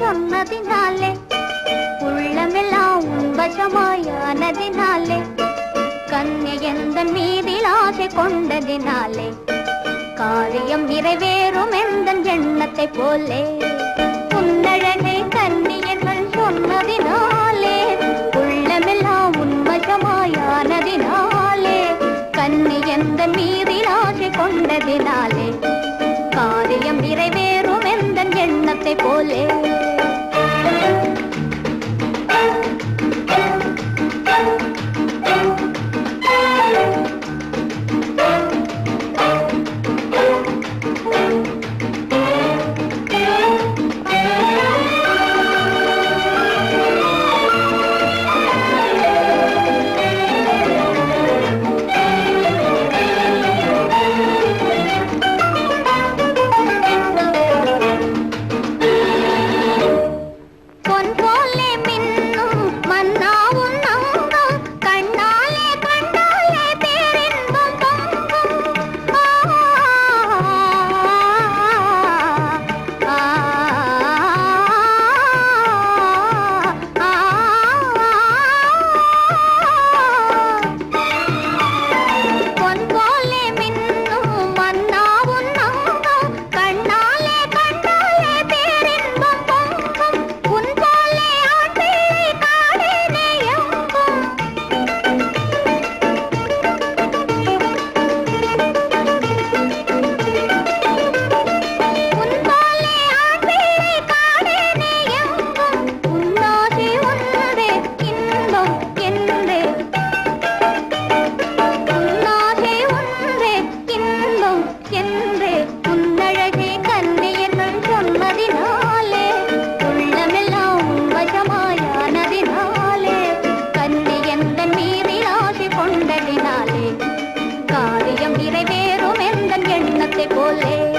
சொன்னதினாலே உள்ளமெல்லாம் வசமாயானதினாலே கண்ணை எந்த மீதில் ஆசை கொண்டதினாலே காரியம் நிறைவேறும் எந்த எண்ணத்தை போலே. உன்னழகை கன்னியர்கள் சொன்னதினாலே உள்ளமெல்லாம் உன்வசமாயானதினாலே கண்ணி எந்த மீதில் ஆசை கொண்டதினாலே காரியம் நிறைவேறும் எண்ணத்தை போலே. நிறைவேறும் எந்த எண்ணத்தை போலே.